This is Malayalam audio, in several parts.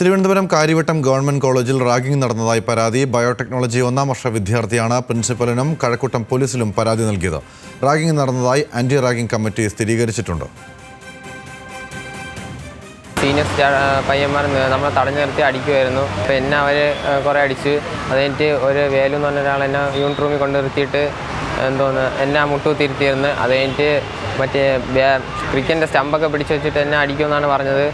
തിരുവനന്തപുരം കാര്യവട്ടം ഗവൺമെന്റ് കോളേജിൽ റാഗിംഗ് നടന്നതായി പരാതി. ബയോടെക്നോളജി ഒന്നാം വർഷ വിദ്യാർത്ഥിയാണ് പ്രിൻസിപ്പലിനും കഴക്കൂട്ടം പോലീസിലും പരാതി നൽകിയത്. റാഗിംഗ് നടന്നതായി ആന്റി റാഗിംഗ് കമ്മിറ്റി സ്ഥിരീകരിച്ചിട്ടുണ്ട്. സീനിയർ പയ്യന്മാർ നമ്മളെ തടഞ്ഞു നിർത്തി അടിക്കുമായിരുന്നു അപ്പോൾ എന്നെ അവർ കുറേ അടിച്ച്. അതെനിക്ക് ഒരു വേലു എന്ന് പറഞ്ഞ ഒരാൾ എന്നെ യൂണിറ്റ് റൂമിൽ കൊണ്ട് നിർത്തിയിട്ട് എന്തോന്ന് എന്നെ മുട്ടു തിരുത്തിയിരുന്നു. അതെനിക്ക് മറ്റേ ക്രിക്കറ്റിന്റെ സ്റ്റമ്പൊക്കെ പിടിച്ചു വെച്ചിട്ട് എന്നെ അടിക്കുമെന്നാണ് പറഞ്ഞത്.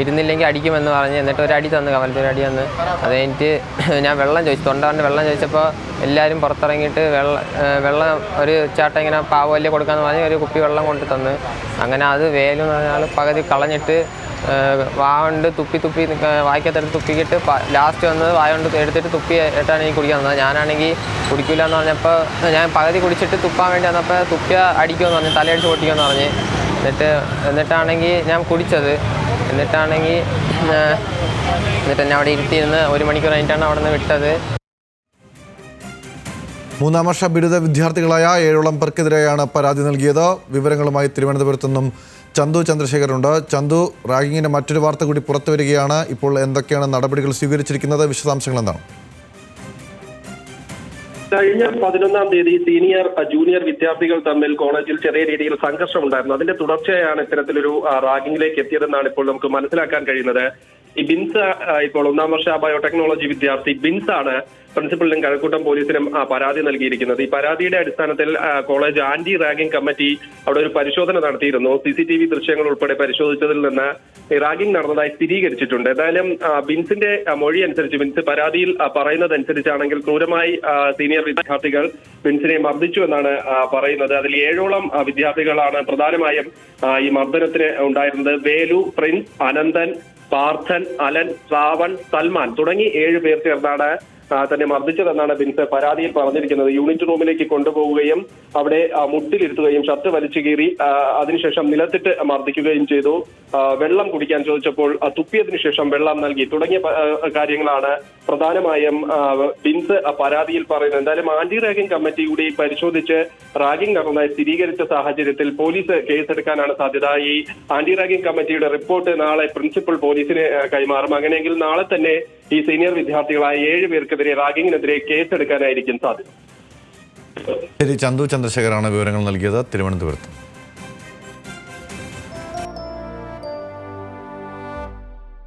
ഇരുന്നില്ലെങ്കിൽ അടിക്കുമെന്ന് പറഞ്ഞ് എന്നിട്ട് ഒരു അടി തന്നു ഒരു അടി തന്നു. അത് കഴിഞ്ഞിട്ട് ഞാൻ വെള്ളം ചോദിച്ചു. തൊണ്ടവന്റെ വെള്ളം ചോദിച്ചപ്പോൾ എല്ലാവരും പുറത്തിറങ്ങിയിട്ട് വെള്ളം വെള്ളം ഒരു ചേട്ടൻ ഇങ്ങനെ പാവല്ലേ കൊടുക്കാന്ന് പറഞ്ഞ് ഒരു കുപ്പി വെള്ളം കൊണ്ട് തന്ന്. അങ്ങനെ അത് വേലു എന്ന് പറഞ്ഞാൽ പകുതി കളഞ്ഞിട്ട് വാ കൊണ്ട് തുപ്പി തുപ്പി വായിക്കത്തെടുത്ത് തുപ്പിക്കിട്ട് ലാസ്റ്റ് വന്നത് വായ കൊണ്ട് എടുത്തിട്ട് തുപ്പി ഇട്ടാണ് എനിക്ക് കുടിക്കാൻ തന്നത്. ഞാനാണെങ്കിൽ കുടിക്കില്ല എന്ന് പറഞ്ഞപ്പോൾ ഞാൻ പകുതി കുടിച്ചിട്ട് തുപ്പാൻ വേണ്ടി വന്നപ്പോൾ തുപ്പിയ അടിക്കുമെന്ന് പറഞ്ഞു തലയടിച്ച് പൊട്ടിക്കുമെന്ന് പറഞ്ഞ്. എന്നിട്ട് എന്നിട്ടാണെങ്കിൽ ഞാൻ കുടിച്ചത്. എന്നിട്ടാണെങ്കിൽ എന്നിട്ട് എന്നെ അവിടെ ഇരുത്തിയിരുന്ന് ഒരു മണിക്കൂർ കഴിഞ്ഞിട്ടാണ് അവിടെ നിന്ന് വിട്ടത്. മൂന്നാം വർഷ ബിരുദ വിദ്യാർത്ഥികളായ ഏഴോളം പേർക്കെതിരെയാണ് പരാതി നൽകിയത്. വിവരങ്ങളുമായി തിരുവനന്തപുരത്തു നിന്നും ചന്തു ചന്ദ്രശേഖരുണ്ട് ചന്തു റാഗിങ്ങിന്റെ മറ്റൊരു വാർത്ത കൂടി പുറത്തു വരികയാണ് ഇപ്പോൾ എന്തൊക്കെയാണ് നടപടികൾ സ്വീകരിച്ചിരിക്കുന്നത്? വിശദാംശങ്ങൾ എന്താണ്? കഴിഞ്ഞ പതിനൊന്നാം തീയതി സീനിയർ ജൂനിയർ വിദ്യാർത്ഥികൾ തമ്മിൽ കോളേജിൽ ചെറിയ രീതിയിൽ സംഘർഷം ഉണ്ടായിരുന്നു. അതിന്റെ തുടർച്ചയാണ് ഇത്തരത്തിലൊരു റാങ്കിങ്ങിലേക്ക് എത്തിയതെന്നാണ് ഇപ്പോൾ നമുക്ക് മനസ്സിലാക്കാൻ കഴിയുന്നത്. ഈ ബിൻസ് ഇപ്പോൾ ഒന്നാം വർഷ ബയോടെക്നോളജി വിദ്യാർത്ഥി ബിൻസ് ആണ് പ്രിൻസിപ്പലിനും കഴക്കൂട്ടം പോലീസിനും പരാതി നൽകിയിരിക്കുന്നത്. ഈ പരാതിയുടെ അടിസ്ഥാനത്തിൽ കോളേജ് ആന്റി റാഗിംഗ് കമ്മിറ്റി അവിടെ ഒരു പരിശോധന നടത്തിയിരുന്നു. സി സി ടി വി ദൃശ്യങ്ങൾ ഉൾപ്പെടെ പരിശോധിച്ചതിൽ നിന്ന് റാഗിംഗ് നടന്നതായി സ്ഥിരീകരിച്ചിട്ടുണ്ട്. എന്തായാലും ബിൻസിന്റെ മൊഴി അനുസരിച്ച് ബിൻസ് പരാതിയിൽ പറയുന്നത് അനുസരിച്ചാണെങ്കിൽ ക്രൂരമായി സീനിയർ വിദ്യാർത്ഥികൾ ബിൻസിനെ മർദ്ദിച്ചു എന്നാണ് പറയുന്നത്. അതിൽ ഏഴോളം വിദ്യാർത്ഥികളാണ് പ്രധാനമായും ഈ മർദ്ദനത്തിന് ഉണ്ടായിരുന്നത്. വേലു പ്രിൻസ് അനന്തൻ പാർത്ഥൻ അലൻ ശ്രാവൺ സൽമാൻ തുടങ്ങി ഏഴ് പേർ ചേർന്നാണ് തന്നെ മർദ്ദിച്ചതെന്നാണ് ബിൻസ് പരാതിയിൽ പറഞ്ഞിരിക്കുന്നത്. യൂണിറ്റ് റൂമിലേക്ക് കൊണ്ടുപോവുകയും അവിടെ മുട്ടിലിരുത്തുകയും ഷർട്ട് വലിച്ചു കീറി അതിനുശേഷം നിലത്തിട്ട് മർദ്ദിക്കുകയും ചെയ്തു. വെള്ളം കുടിക്കാൻ ചോദിച്ചപ്പോൾ തുപ്പിയതിനു ശേഷം വെള്ളം നൽകി. തുടങ്ങിയ കാര്യങ്ങളാണ് പ്രധാനമായും ബിൻസ് പരാതിയിൽ പറയുന്നത്. എന്തായാലും ആന്റി റാഗിംഗ് കമ്മിറ്റി കൂടി പരിശോധിച്ച് റാഗിംഗ് നടന്നതായി സ്ഥിരീകരിച്ച സാഹചര്യത്തിൽ പോലീസ് കേസെടുക്കാനാണ് സാധ്യത. ഈ ആന്റി റാഗിംഗ് കമ്മിറ്റിയുടെ റിപ്പോർട്ട് നാളെ പ്രിൻസിപ്പൽ പോലീസിന് കൈമാറും. അങ്ങനെയെങ്കിൽ നാളെ തന്നെ ഈ സീനിയർ വിദ്യാർത്ഥികളായ ഏഴ് പേർക്കെതിരെ റാഗിങ്ങിനെതിരെ കേസെടുക്കാനായിരിക്കും സാധ്യത. ശരി ചന്തു ചന്ദ്രശേഖരാണ് വിവരങ്ങൾ നൽകിയത്. തിരുവനന്തപുരത്ത്.